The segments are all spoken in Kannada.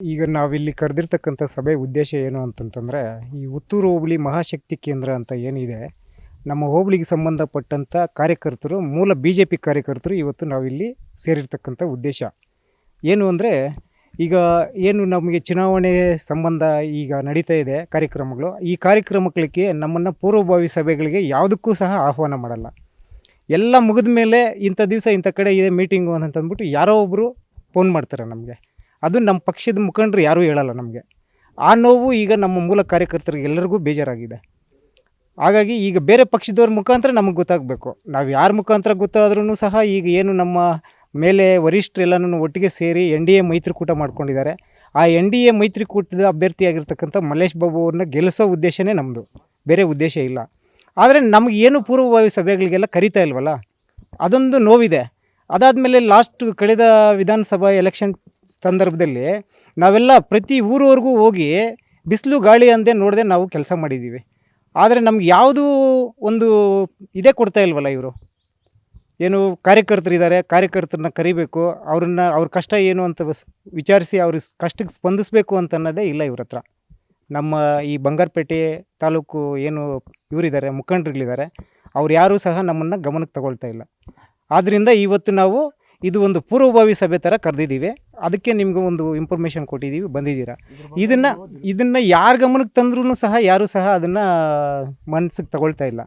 ಈಗ ನಾವಿಲ್ಲಿ ಕರೆದಿರ್ತಕ್ಕಂಥ ಸಭೆ ಉದ್ದೇಶ ಏನು ಅಂತಂತಂದರೆ, ಈ ಉತ್ತೂರು ಹೋಬಳಿ ಮಹಾಶಕ್ತಿ ಕೇಂದ್ರ ಅಂತ ಏನಿದೆ, ನಮ್ಮ ಹೋಬಳಿಗೆ ಸಂಬಂಧಪಟ್ಟಂಥ ಕಾರ್ಯಕರ್ತರು, ಮೂಲ ಬಿ ಜೆ ಪಿ ಕಾರ್ಯಕರ್ತರು ಇವತ್ತು ನಾವಿಲ್ಲಿ ಸೇರಿರ್ತಕ್ಕಂಥ ಉದ್ದೇಶ. ಏನು ಅಂದರೆ, ಈಗ ಏನು ನಮಗೆ ಚುನಾವಣೆ ಸಂಬಂಧ ಈಗ ನಡೀತಾ ಇದೆ ಕಾರ್ಯಕ್ರಮಗಳು, ಈ ಕಾರ್ಯಕ್ರಮಗಳಿಗೆ ನಮ್ಮನ್ನು ಪೂರ್ವಭಾವಿ ಸಭೆಗಳಿಗೆ ಯಾವುದಕ್ಕೂ ಸಹ ಆಹ್ವಾನ ಮಾಡಲ್ಲ. ಎಲ್ಲ ಮುಗಿದ ಮೇಲೆ ಇಂಥ ದಿವಸ ಇಂಥ ಕಡೆ ಇದೆ ಮೀಟಿಂಗು ಅಂತಂದ್ಬಿಟ್ಟು ಯಾರೋ ಒಬ್ಬರು ಫೋನ್ ಮಾಡ್ತಾರೆ ನಮಗೆ. ಅದು ನಮ್ಮ ಪಕ್ಷದ ಮುಖಂಡರು ಯಾರೂ ಹೇಳಲ್ಲ ನಮಗೆ. ಆ ನೋವು ಈಗ ನಮ್ಮ ಮೂಲ ಕಾರ್ಯಕರ್ತರಿಗೆ ಎಲ್ಲರಿಗೂ ಬೇಜಾರಾಗಿದೆ. ಹಾಗಾಗಿ ಈಗ ಬೇರೆ ಪಕ್ಷದವ್ರ ಮುಖಾಂತರ ನಮಗೆ ಗೊತ್ತಾಗಬೇಕು. ನಾವು ಯಾರ ಮುಖಾಂತರ ಗೊತ್ತಾದ್ರೂ ಸಹ ಈಗ ಏನು ನಮ್ಮ ಮೇಲೆ ವರಿಷ್ಠರೆಲ್ಲನೂ ಒಟ್ಟಿಗೆ ಸೇರಿ ಎನ್ ಡಿ ಎ ಮೈತ್ರಿಕೂಟ ಮಾಡ್ಕೊಂಡಿದ್ದಾರೆ. ಆ ಎನ್ ಡಿ ಎ ಮೈತ್ರಿಕೂಟದ ಅಭ್ಯರ್ಥಿಯಾಗಿರ್ತಕ್ಕಂಥ ಮಲ್ಲೇಶ್ ಬಾಬು ಅವ್ರನ್ನ ಗೆಲ್ಲಿಸೋ ಉದ್ದೇಶನೇ ನಮ್ಮದು ಬೇರೆ ಉದ್ದೇಶ ಇಲ್ಲ. ಆದರೆ ನಮಗೆ ಏನು ಪೂರ್ವಭಾವಿ ಸಭೆಗಳಿಗೆಲ್ಲ ಕರಿತಾ ಇಲ್ವಲ್ಲ? ಅದೊಂದು ನೋವಿದೆ. ಅದಾದಮೇಲೆ ಲಾಸ್ಟ್ ಕಳೆದ ವಿಧಾನಸಭಾ ಎಲೆಕ್ಷನ್ ಸಂದರ್ಭದಲ್ಲಿ ನಾವೆಲ್ಲ ಪ್ರತಿ ಊರವರೆಗೂ ಹೋಗಿ ಬಿಸಿಲು ಗಾಳಿ ಅಂದೇ ನೋಡದೆ ನಾವು ಕೆಲಸ ಮಾಡಿದ್ದೀವಿ. ಆದರೆ ನಮ್ಗೆ ಯಾವುದೂ ಒಂದು ಇದೇ ಕೊಡ್ತಾ ಇಲ್ವಲ್ಲ ಇವರು. ಏನು ಕಾರ್ಯಕರ್ತರಿದ್ದಾರೆ ಕಾರ್ಯಕರ್ತರನ್ನ ಕರಿಬೇಕು, ಅವ್ರನ್ನ ಅವ್ರ ಕಷ್ಟ ಏನು ಅಂತ ವಿಚಾರಿಸಿ ಅವ್ರ ಕಷ್ಟಕ್ಕೆ ಸ್ಪಂದಿಸಬೇಕು ಅಂತ ಅನ್ನೋದೇ ಇಲ್ಲ ಇವ್ರ ಹತ್ರ. ನಮ್ಮ ಈ ಬಂಗಾರಪೇಟೆ ತಾಲೂಕು ಏನು ಇವರಿದ್ದಾರೆ, ಮುಖಂಡರುಗಳಿದ್ದಾರೆ, ಅವ್ರು ಯಾರೂ ಸಹ ನಮ್ಮನ್ನು ಗಮನಕ್ಕೆ ತಗೊಳ್ತಾ ಇಲ್ಲ. ಆದ್ದರಿಂದ ಇವತ್ತು ನಾವು ಇದು ಒಂದು ಪೂರ್ವಭಾವಿ ಸಭೆ ಥರ ಕರೆದಿದ್ದೀವಿ. ಅದಕ್ಕೆ ನಿಮ್ಗೆ ಒಂದು ಇನ್ಫಾರ್ಮೇಷನ್ ಕೊಟ್ಟಿದ್ದೀವಿ ಬಂದಿದ್ದೀರಾ. ಇದನ್ನು ಇದನ್ನು ಯಾರ ಗಮನಕ್ಕೆ ತಂದ್ರೂ ಸಹ ಯಾರು ಸಹ ಅದನ್ನು ಮನಸ್ಸಿಗೆ ತಗೊಳ್ತಾ ಇಲ್ಲ.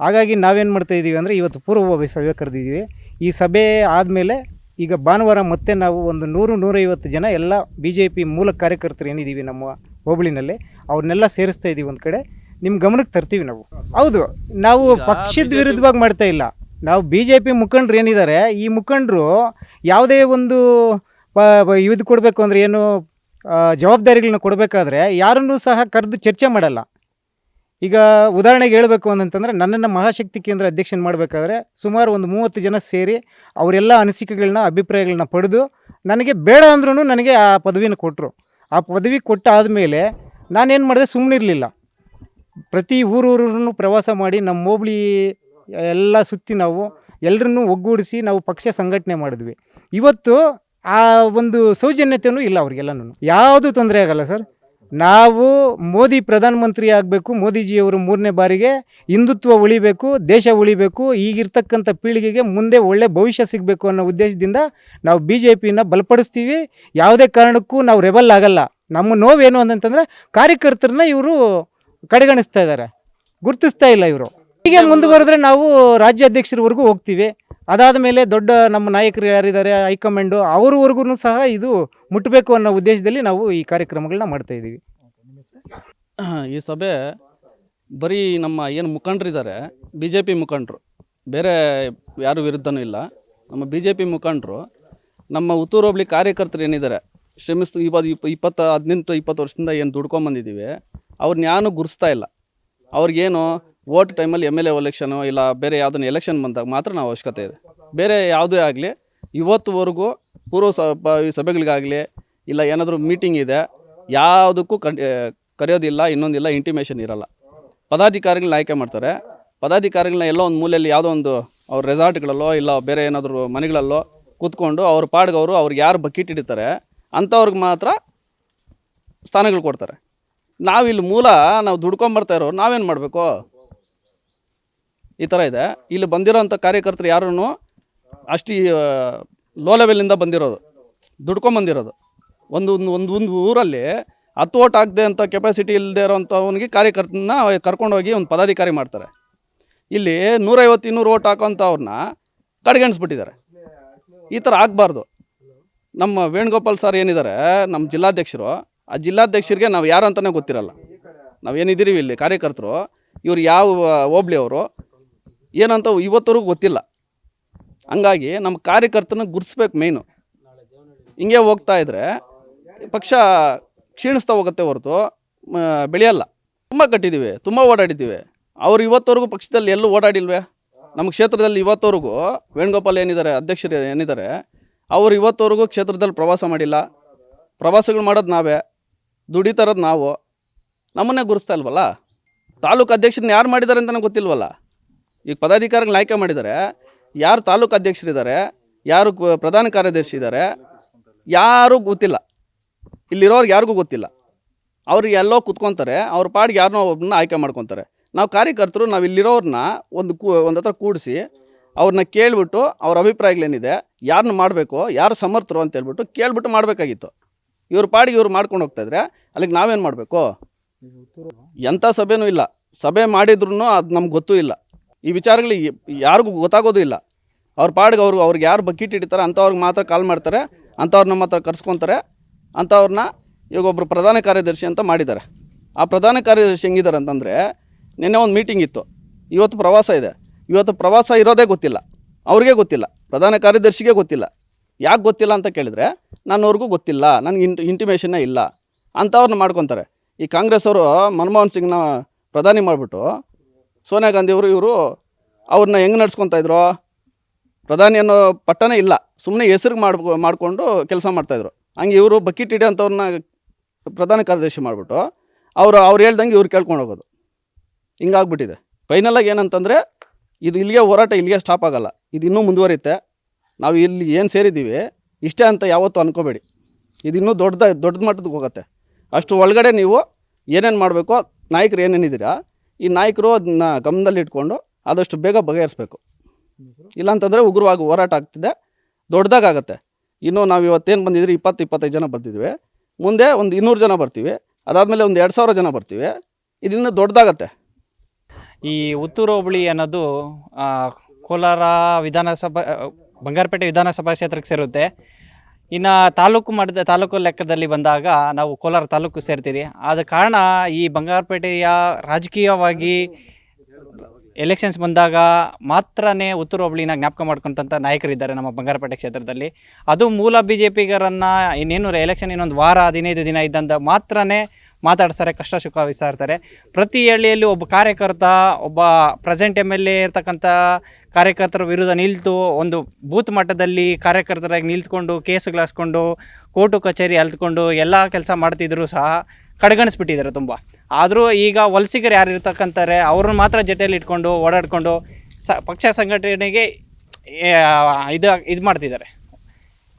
ಹಾಗಾಗಿ ನಾವೇನು ಮಾಡ್ತಾ ಇದ್ದೀವಿ ಅಂದರೆ ಇವತ್ತು ಪೂರ್ವಭಾವಿ ಸಭೆ ಕರೆದಿದ್ದೀವಿ. ಈ ಸಭೆ ಆದಮೇಲೆ ಈಗ ಭಾನುವಾರ ಮತ್ತೆ ನಾವು ಒಂದು ನೂರು ನೂರೈವತ್ತು ಜನ ಎಲ್ಲ ಬಿ ಜೆ ಪಿ ಮೂಲ ಕಾರ್ಯಕರ್ತರು ಏನಿದ್ದೀವಿ ನಮ್ಮ ಹೋಬಳಿನಲ್ಲಿ ಅವ್ರನ್ನೆಲ್ಲ ಸೇರಿಸ್ತಾ ಇದ್ದೀವಿ ಒಂದು ಕಡೆ. ನಿಮ್ಮ ಗಮನಕ್ಕೆ ತರ್ತೀವಿ ನಾವು. ಹೌದು ನಾವು ಪಕ್ಷದ ವಿರುದ್ಧವಾಗಿ ಮಾಡ್ತಾ ಇಲ್ಲ. ನಾವು ಬಿ ಜೆ ಪಿ ಮುಖಂಡರು ಏನಿದ್ದಾರೆ ಈ ಮುಖಂಡರು ಯಾವುದೇ ಒಂದು ಇದು ಕೊಡಬೇಕು ಅಂದರೆ ಏನು ಜವಾಬ್ದಾರಿಗಳನ್ನ ಕೊಡಬೇಕಾದ್ರೆ ಯಾರನ್ನೂ ಸಹ ಕರೆದು ಚರ್ಚೆ ಮಾಡಲ್ಲ. ಈಗ ಉದಾಹರಣೆಗೆ ಹೇಳಬೇಕು ಅಂತಂದರೆ ನನ್ನನ್ನು ಮಹಾಶಕ್ತಿ ಕೇಂದ್ರ ಅಧ್ಯಕ್ಷನ ಮಾಡಬೇಕಾದ್ರೆ ಸುಮಾರು ಒಂದು ಮೂವತ್ತು ಜನ ಸೇರಿ ಅವರೆಲ್ಲ ಅನಿಸಿಕೆಗಳನ್ನ ಅಭಿಪ್ರಾಯಗಳನ್ನ ಪಡೆದು ನನಗೆ ಬೇಡ ಅಂದ್ರೂ ನನಗೆ ಆ ಪದವಿನ ಕೊಟ್ಟರು ಆ ಪದವಿ ಕೊಟ್ಟ ಆದಮೇಲೆ ನಾನೇನು ಮಾಡಿದೆ ಸುಮ್ಮನಿರಲಿಲ್ಲ ಪ್ರತಿ ಊರೂರನ್ನು ಪ್ರವಾಸ ಮಾಡಿ ನಮ್ಮ ಹೋಬಳಿ ಎಲ್ಲ ಸುತ್ತಿ ನಾವು ಎಲ್ಲರನ್ನೂ ಒಗ್ಗೂಡಿಸಿ ನಾವು ಪಕ್ಷ ಸಂಘಟನೆ ಮಾಡಿದ್ವಿ. ಇವತ್ತು ಆ ಒಂದು ಸೌಜನ್ಯತೆಯೂ ಇಲ್ಲ ಅವ್ರಿಗೆಲ್ಲನೂ ಯಾವುದು ತೊಂದರೆ ಆಗಲ್ಲ ಸರ್. ನಾವು ಮೋದಿ ಪ್ರಧಾನಮಂತ್ರಿ ಆಗಬೇಕು, ಮೋದಿಜಿಯವರು ಮೂರನೇ ಬಾರಿಗೆ ಹಿಂದುತ್ವ ಉಳಿಬೇಕು, ದೇಶ ಉಳಿಬೇಕು, ಈಗಿರ್ತಕ್ಕಂಥ ಪೀಳಿಗೆಗೆ ಮುಂದೆ ಒಳ್ಳೆ ಭವಿಷ್ಯ ಸಿಗಬೇಕು ಅನ್ನೋ ಉದ್ದೇಶದಿಂದ ನಾವು ಬಿ ಜೆ ಪಿನ ಬಲಪಡಿಸ್ತೀವಿ. ಯಾವುದೇ ಕಾರಣಕ್ಕೂ ನಾವು ರೆಬಲ್ ಆಗಲ್ಲ. ನಮ್ಮ ನೋವೇನು ಅಂತಂತಂದರೆ ಕಾರ್ಯಕರ್ತರನ್ನ ಇವರು ಕಡೆಗಣಿಸ್ತಾ ಇದ್ದಾರೆ. ಗುರುತಿಸ್ತಾ ಇಲ್ಲ ಇವರು. ಹೀಗೆ ಮುಂದುವರೆದ್ರೆ ನಾವು ರಾಜ್ಯಾಧ್ಯಕ್ಷರವರೆಗೂ ಹೋಗ್ತೀವಿ. ಅದಾದ ಮೇಲೆ ದೊಡ್ಡ ನಮ್ಮ ನಾಯಕರು ಯಾರಿದ್ದಾರೆ, ಹೈಕಮಾಂಡು ಅವ್ರವರೆಗೂ ಸಹ ಇದು ಮುಟ್ಟಬೇಕು ಅನ್ನೋ ಉದ್ದೇಶದಲ್ಲಿ ನಾವು ಈ ಕಾರ್ಯಕ್ರಮಗಳನ್ನ ಮಾಡ್ತಾ ಇದ್ದೀವಿ. ಈ ಸಭೆ ಬರೀ ನಮ್ಮ ಏನು ಮುಖಂಡರಿದ್ದಾರೆ ಬಿ ಜೆ ಪಿ ಮುಖಂಡರು, ಬೇರೆ ಯಾರು ವಿರುದ್ಧನೂ ಇಲ್ಲ. ನಮ್ಮ ಬಿ ಜೆ ಪಿ ಮುಖಂಡರು, ನಮ್ಮ ಉತ್ತೂರು ಹೋಬಳಿ ಕಾರ್ಯಕರ್ತರು ಏನಿದ್ದಾರೆ ಶ್ರಮಿಸ್ ಇವಾಗ ಇಪ್ಪ, ಇಪ್ಪತ್ತು, ಹದಿನೆಂಟು, ಇಪ್ಪತ್ತು ವರ್ಷದಿಂದ ಏನು ದುಡ್ಕೊಂಬಂದಿದ್ದೀವಿ ಅವ್ರನ್ನ ಯಾರು ಗುರುಸ್ತಾ ಇಲ್ಲ. ಅವ್ರಿಗೇನು ವೋಟ್ ಟೈಮಲ್ಲಿ ಎಂ ಎಲ್ ಎ ಎಲೆಕ್ಷನು ಇಲ್ಲ, ಬೇರೆ ಯಾವುದನ್ನು ಎಲೆಕ್ಷನ್ ಬಂದಾಗ ಮಾತ್ರ ನಾವು ಅವಶ್ಯಕತೆ ಇದೆ. ಬೇರೆ ಯಾವುದೇ ಆಗಲಿ, ಇವತ್ತುವರೆಗೂ ಪೂರ್ವ ಸಭ ಸಭೆಗಳಿಗಾಗಲಿ ಇಲ್ಲ ಏನಾದರೂ ಮೀಟಿಂಗ್ ಇದೆ, ಯಾವುದಕ್ಕೂ ಕರೆಯೋದಿಲ್ಲ, ಇನ್ನೊಂದಿಲ್ಲ ಇಂಟಿಮೇಷನ್ ಇರಲ್ಲ. ಪದಾಧಿಕಾರಿಗಳನ್ನ ಆಯ್ಕೆ ಮಾಡ್ತಾರೆ. ಪದಾಧಿಕಾರಿಗಳನ್ನ ಎಲ್ಲೋ ಒಂದು ಮೂಲೆಯಲ್ಲಿ ಯಾವುದೋ ಒಂದು ಅವ್ರ ರೆಸಾರ್ಟ್ಗಳಲ್ಲೋ ಇಲ್ಲ ಬೇರೆ ಏನಾದರೂ ಮನೆಗಳಲ್ಲೋ ಕೂತ್ಕೊಂಡು ಅವ್ರ ಪಾಡ್ಗವರು ಅವ್ರಿಗೆ ಯಾರು ಬಕೆಟ್ ಹಿಡಿತಾರೆ, ಅಂಥವ್ರಿಗೆ ಮಾತ್ರ ಸ್ಥಾನಗಳು ಕೊಡ್ತಾರೆ. ನಾವಿಲ್ಲಿ ಮೂಲ ನಾವು ದುಡ್ಕೊಂಬರ್ತಾ ಇರೋ ನಾವೇನು ಮಾಡಬೇಕು? ಈ ಥರ ಇದೆ. ಇಲ್ಲಿ ಬಂದಿರೋಂಥ ಕಾರ್ಯಕರ್ತರು ಯಾರೂ ಅಷ್ಟು ಲೋ ಲೆವೆಲಿಂದ ಬಂದಿರೋದು. ದುಡ್ಕೊಂಬಂದಿರೋದು ಒಂದು ಒಂದು ಒಂದು ಒಂದು ಊರಲ್ಲಿ ಹತ್ತು ಓಟ್ ಆಗದೆ ಅಂತ ಕೆಪಾಸಿಟಿ ಇಲ್ಲದೆ ಇರೋಂಥವನಿಗೆ ಕಾರ್ಯಕರ್ತನ ಕರ್ಕೊಂಡೋಗಿ ಒಂದು ಪದಾಧಿಕಾರಿ ಮಾಡ್ತಾರೆ. ಇಲ್ಲಿ ನೂರೈವತ್ತು, ಇನ್ನೂರು ಓಟ್ ಹಾಕೋಂಥವ್ರನ್ನ ಕಡೆಗಣಿಸ್ಬಿಟ್ಟಿದ್ದಾರೆ. ಈ ಥರ ಆಗಬಾರ್ದು. ನಮ್ಮ ವೇಣುಗೋಪಾಲ್ ಸರ್ ಏನಿದ್ದಾರೆ, ನಮ್ಮ ಜಿಲ್ಲಾಧ್ಯಕ್ಷರು, ಆ ಜಿಲ್ಲಾಧ್ಯಕ್ಷರಿಗೆ ನಾವು ಯಾರು ಅಂತಲೇ ಗೊತ್ತಿರಲ್ಲ. ನಾವೇನಿದ್ದೀರಿ ಇಲ್ಲಿ, ಕಾರ್ಯಕರ್ತರು, ಇವರು ಯಾವ ಹೋಬ್ಳಿಯವರು ಏನಂತ ಇವತ್ತವರೆಗೂ ಗೊತ್ತಿಲ್ಲ. ಹಂಗಾಗಿ ನಮ್ಮ ಕಾರ್ಯಕರ್ತನ ಗುರ್ಸ್ಬೇಕು ಮೇಯ್ನು ಹಿಂಗೆ ಹೋಗ್ತಾ ಇದ್ರೆ ಪಕ್ಷ ಕ್ಷೀಣಿಸ್ತಾ ಹೋಗುತ್ತೆ ಹೊರತು ಬೆಳೆಯಲ್ಲ. ತುಂಬ ಕಟ್ಟಿದ್ದೀವಿ ತುಂಬ ಓಡಾಡಿದ್ದೀವಿ ಅವ್ರು ಇವತ್ತವರೆಗೂ ಪಕ್ಷದಲ್ಲಿ ಎಲ್ಲೂ ಓಡಾಡಿಲ್ವೇ? ನಮ್ಮ ಕ್ಷೇತ್ರದಲ್ಲಿ ಇವತ್ತವರೆಗೂ ವೇಣುಗೋಪಾಲ್ ಏನಿದ್ದಾರೆ, ಅಧ್ಯಕ್ಷರು ಏನಿದ್ದಾರೆ, ಅವರು ಇವತ್ತವರೆಗೂ ಕ್ಷೇತ್ರದಲ್ಲಿ ಪ್ರವಾಸ ಮಾಡಿಲ್ಲ. ಪ್ರವಾಸಗಳು ಮಾಡೋದು ನಾವೇ, ದುಡಿತಾರದು ನಾವು. ನಮ್ಮನ್ನೇ ಗುರುಸ್ತಾ ಇಲ್ವಲ್ಲ? ತಾಲೂಕು ಅಧ್ಯಕ್ಷರನ್ನ ಯಾರು ಮಾಡಿದ್ದಾರೆ ಅಂತಲೇ ಗೊತ್ತಿಲ್ವಲ್ಲ? ಈಗ ಪದಾಧಿಕಾರಿಗಳನ್ನ ಆಯ್ಕೆ ಮಾಡಿದ್ದಾರೆ. ಯಾರು ತಾಲೂಕು ಅಧ್ಯಕ್ಷರಿದ್ದಾರೆ, ಯಾರು ಪ್ರಧಾನ ಕಾರ್ಯದರ್ಶಿ ಇದ್ದಾರೆ, ಯಾರೂ ಗೊತ್ತಿಲ್ಲ. ಇಲ್ಲಿರೋರ್ಗೆ ಯಾರಿಗೂ ಗೊತ್ತಿಲ್ಲ. ಅವ್ರಿಗೆ ಎಲ್ಲೋ ಕುತ್ಕೊತಾರೆ, ಅವ್ರ ಪಾಡಿಗೆ ಯಾರನ್ನೋ ಒಬ್ಬನ ಆಯ್ಕೆ ಮಾಡ್ಕೊತಾರೆ. ನಾವು ಕಾರ್ಯಕರ್ತರು, ನಾವು ಇಲ್ಲಿರೋರನ್ನ ಒಂದು ಕೂ, ಒಂದು ಹತ್ರ ಕೂಡಿಸಿ, ಅವ್ರನ್ನ ಕೇಳಿಬಿಟ್ಟು ಅವ್ರ ಅಭಿಪ್ರಾಯಗಳೇನಿದೆ ಯಾರನ್ನ ಮಾಡಬೇಕು, ಯಾರು ಸಮರ್ಥರು ಅಂತ ಹೇಳ್ಬಿಟ್ಟು ಕೇಳ್ಬಿಟ್ಟು ಮಾಡಬೇಕಾಗಿತ್ತು. ಇವ್ರ ಪಾಡಿಗೆ ಇವ್ರು ಮಾಡ್ಕೊಂಡು ಹೋಗ್ತಾಯಿದ್ರೆ ಅಲ್ಲಿಗೆ ನಾವೇನು ಮಾಡಬೇಕು? ಎಂಥ ಸಭೆನೂ ಇಲ್ಲ. ಸಭೆ ಮಾಡಿದ್ರೂ ಅದು ನಮ್ಗೆ ಗೊತ್ತೂ ಇಲ್ಲ. ಈ ವಿಚಾರಗಳು ಯಾರಿಗೂ ಗೊತ್ತಾಗೋದು ಇಲ್ಲ. ಅವ್ರ ಪಾಡಿಗೆ ಅವ್ರಿಗೆ ಅವ್ರಿಗೆ ಯಾರು ಬಕೀಟ್ ಹಿಡಿತಾರೆ ಅಂಥವ್ರಿಗೆ ಮಾತ್ರ ಕಾಲ್ ಮಾಡ್ತಾರೆ ಅಂಥವ್ರನ್ನ ನಮ್ಮ ಹತ್ರ ಕರ್ಸ್ಕೊತಾರೆ ಅಂಥವ್ರನ್ನ ಇವಾಗ ಒಬ್ಬರು ಪ್ರಧಾನ ಕಾರ್ಯದರ್ಶಿ ಅಂತ ಮಾಡಿದ್ದಾರೆ. ಆ ಪ್ರಧಾನ ಕಾರ್ಯದರ್ಶಿ ಹೆಂಗಿದ್ದಾರೆ ಅಂತಂದರೆ, ನಿನ್ನೆ ಒಂದು ಮೀಟಿಂಗ್ ಇತ್ತು. ಇವತ್ತು ಪ್ರವಾಸ ಇದೆ. ಇವತ್ತು ಪ್ರವಾಸ ಇರೋದೇ ಗೊತ್ತಿಲ್ಲ. ಅವ್ರಿಗೆ ಗೊತ್ತಿಲ್ಲ. ಪ್ರಧಾನ ಕಾರ್ಯದರ್ಶಿಗೆ ಗೊತ್ತಿಲ್ಲ. ಯಾಕೆ ಗೊತ್ತಿಲ್ಲ ಅಂತ ಕೇಳಿದರೆ, ನನ್ನವ್ರಿಗೂ ಗೊತ್ತಿಲ್ಲ. ನನಗೆ ಇಂಟ್ ಇಂಟಿಮೇಷನ್ನೇ ಇಲ್ಲ. ಅಂಥವ್ರನ್ನ ಮಾಡ್ಕೊತಾರೆ. ಈ ಕಾಂಗ್ರೆಸ್ ಅವರು ಮನಮೋಹನ್ ಸಿಂಗ್ನ ಪ್ರಧಾನಿ ಮಾಡಿಬಿಟ್ಟು ಸೋನಿಯಾ ಗಾಂಧಿಯವರು ಇವರು ಅವ್ರನ್ನ ಹೆಂಗೆ ನಡ್ಸ್ಕೊತಾ ಇದ್ರು? ಪ್ರಧಾನಿ ಅನ್ನೋ ಪಟ್ಟನೇ ಇಲ್ಲ. ಸುಮ್ಮನೆ ಹೆಸರು ಮಾಡ್ಕೊ ಮಾಡಿಕೊಂಡು ಕೆಲಸ ಮಾಡ್ತಾಯಿದ್ರು ಹಂಗೆ ಇವರು ಬಕೀಟ್ ಅಂಥವ್ರನ್ನ ಪ್ರಧಾನ ಕಾರ್ಯದರ್ಶಿ ಮಾಡಿಬಿಟ್ಟು ಅವರು, ಅವ್ರು ಹೇಳ್ದಂಗೆ ಇವ್ರು ಕೇಳ್ಕೊಂಡು ಹೋಗೋದು. ಹಿಂಗಾಗ್ಬಿಟ್ಟಿದೆ. ಫೈನಲಾಗಿ ಏನಂತಂದರೆ, ಇದು ಇಲ್ಲಿಗೆ ಹೋರಾಟ ಇಲ್ಲಿಗೆ ಸ್ಟಾಪ್ ಆಗಲ್ಲ. ಇದು ಇನ್ನೂ ಮುಂದುವರಿಯುತ್ತೆ. ನಾವು ಇಲ್ಲಿ ಏನು ಸೇರಿದ್ದೀವಿ, ಇಷ್ಟೇ ಅಂತ ಯಾವತ್ತೂ ಅನ್ಕೋಬೇಡಿ. ಇದು ಇನ್ನೂ ದೊಡ್ಡದ ದೊಡ್ಡ ಮಟ್ಟಕ್ಕೆ ಹೋಗುತ್ತೆ. ಅಷ್ಟು ಒಳಗಡೆ ನೀವು ಏನೇನು ಮಾಡಬೇಕೋ, ನಾಯಕರು ಏನೇನಿದ್ದೀರಾ ಈ ನಾಯಕರು ಅದನ್ನ ಗಮನದಲ್ಲಿ ಇಟ್ಕೊಂಡು ಆದಷ್ಟು ಬೇಗ ಬಗೆಹರಿಸ್ಬೇಕು. ಇಲ್ಲಾಂತಂದರೆ ಉಗ್ರವಾಗಿ ಹೋರಾಟ ಆಗ್ತಿದೆ. ದೊಡ್ಡದಾಗತ್ತೆ ಇನ್ನು ನಾವು ಇವತ್ತೇನು ಬಂದಿದ್ರಿ? ಇಪ್ಪತ್ತು, ಇಪ್ಪತ್ತೈದು ಜನ ಬಂದಿದ್ವಿ. ಮುಂದೆ ಒಂದು ಇನ್ನೂರು ಜನ ಬರ್ತೀವಿ. ಅದಾದಮೇಲೆ ಒಂದು ಎರಡು ಸಾವಿರ ಜನ ಬರ್ತೀವಿ. ಇದನ್ನು ದೊಡ್ಡದಾಗತ್ತೆ. ಈ ಉತ್ತೂರು ಹೋಬಳಿ ಅನ್ನೋದು ಕೋಲಾರ ವಿಧಾನಸಭಾ, ಬಂಗಾರಪೇಟೆ ವಿಧಾನಸಭಾ ಕ್ಷೇತ್ರಕ್ಕೆ ಸೇರುತ್ತೆ. ಇನ್ನು ತಾಲೂಕು ಮಾಡಿದ ತಾಲೂಕು ಲೆಕ್ಕದಲ್ಲಿ ಬಂದಾಗ ನಾವು ಕೋಲಾರ ತಾಲೂಕು ಸೇರ್ತೀರಿ. ಆದ ಕಾರಣ ಈ ಬಂಗಾರಪೇಟೆಯ ರಾಜಕೀಯವಾಗಿ ಎಲೆಕ್ಷನ್ಸ್ ಬಂದಾಗ ಮಾತ್ರನೇ ಉತ್ತರ ಹೋಬಳಿನ ಜ್ಞಾಪಕ ಮಾಡ್ಕೊಂತಂಥ ನಾಯಕರಿದ್ದಾರೆ ನಮ್ಮ ಬಂಗಾರಪೇಟೆ ಕ್ಷೇತ್ರದಲ್ಲಿ. ಅದು ಮೂಲ ಬಿ ಜೆ ಪಿಗರನ್ನು ಇನ್ನೇನು ಎಲೆಕ್ಷನ್ ಇನ್ನೊಂದು ವಾರ, ಹದಿನೈದು ದಿನ ಇದ್ದಂಥ ಮಾತ್ರನೇ ಮಾತಾಡ್ತಾರೆ ಕಷ್ಟ ಸುಖ ವಿಚಾರ್ತಾರೆ ಪ್ರತಿ ಹಳ್ಳಿಯಲ್ಲಿ ಒಬ್ಬ ಕಾರ್ಯಕರ್ತ, ಒಬ್ಬ ಪ್ರೆಸೆಂಟ್ ಎಂ ಎಲ್ ಎ ಇರ್ತಕ್ಕಂಥ ಕಾರ್ಯಕರ್ತರ ವಿರುದ್ಧ ನಿಲ್ತು, ಒಂದು ಬೂತ್ ಮಟ್ಟದಲ್ಲಿ ಕಾರ್ಯಕರ್ತರಾಗಿ ನಿಲ್ತ್ಕೊಂಡು ಕೇಸುಗಳಾಸ್ಕೊಂಡು ಕೋರ್ಟು ಕಚೇರಿ ಅಲ್ತ್ಕೊಂಡು ಎಲ್ಲ ಕೆಲಸ ಮಾಡ್ತಿದ್ರು ಸಹ ಕಡೆಗಣಿಸ್ಬಿಟ್ಟಿದ್ದಾರೆ ತುಂಬ. ಆದರೂ ಈಗ ವಲಸಿಗರು ಯಾರು ಇರ್ತಕ್ಕಂತಾರೆ ಅವ್ರನ್ನ ಮಾತ್ರ ಜೊತೆಯಲ್ಲಿ ಇಟ್ಕೊಂಡು ಓಡಾಡಿಕೊಂಡು ಸ ಪಕ್ಷ ಸಂಘಟನೆಗೆ ಇದು ಇದು ಮಾಡ್ತಿದ್ದಾರೆ.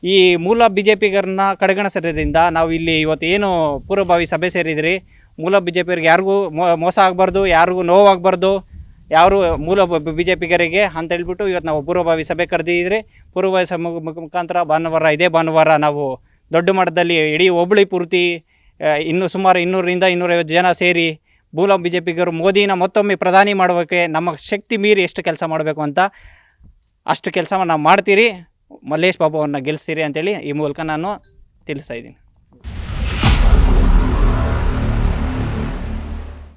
ಈ ಮೂಲ ಬಿ ಜೆ ಪಿಗರನ್ನ ಕಡೆಗಣಿಸಿರೋದ್ರಿಂದ ನಾವು ಇಲ್ಲಿ ಇವತ್ತು ಏನು ಪೂರ್ವಭಾವಿ ಸಭೆ ಸೇರಿದ್ರಿ, ಮೂಲ ಬಿ ಜೆ ಪಿಯವ್ರಿಗೆ ಯಾರಿಗೂ ಮೋಸ ಆಗಬಾರ್ದು, ಯಾರಿಗೂ ನೋವಾಗಬಾರ್ದು, ಯಾರು ಮೂಲ ಬಿ ಜೆ ಪಿಗರಿಗೆ ಅಂತ ಹೇಳ್ಬಿಟ್ಟು ಇವತ್ತು ನಾವು ಪೂರ್ವಭಾವಿ ಸಭೆ ಕರೆದಿದ್ರಿ. ಪೂರ್ವಭಾವಿ ಸಭೆ ಮುಖ- ಮುಖಾಂತರ ಭಾನುವಾರ, ಇದೇ ಭಾನುವಾರ ನಾವು ದೊಡ್ಡ ಮಟ್ಟದಲ್ಲಿ ಇಡೀ ಹೋಬಳಿ ಪೂರ್ತಿ ಇನ್ನೂ ಇನ್ನು ಸುಮಾರು ಇನ್ನೂರರಿಂದ ಇನ್ನೂರೈವತ್ತು ಜನ ಸೇರಿ ಮೂಲ ಬಿ ಜೆ ಪಿಗರು ಮೋದಿನ ಮತ್ತೊಮ್ಮೆ ಪ್ರಧಾನಿ ಮಾಡೋಕ್ಕೆ ನಮ್ಮ ಶಕ್ತಿ ಮೀರಿ ಎಷ್ಟು ಕೆಲಸ ಮಾಡಬೇಕು ಅಂತ ಅಷ್ಟು ಕೆಲಸ ನಾವು ಮಾಡ್ತೀರಿ. ಮಲ್ಲೇಶ್ ಬಾಬು ಅವ್ರನ್ನ ಗೆಲ್ಲಿಸ್ತೀರಿ ಅಂತೇಳಿ ಈ ಮೂಲಕ ನಾನು ತಿಳಿಸ್ತಾ ಇದ್ದೀನಿ.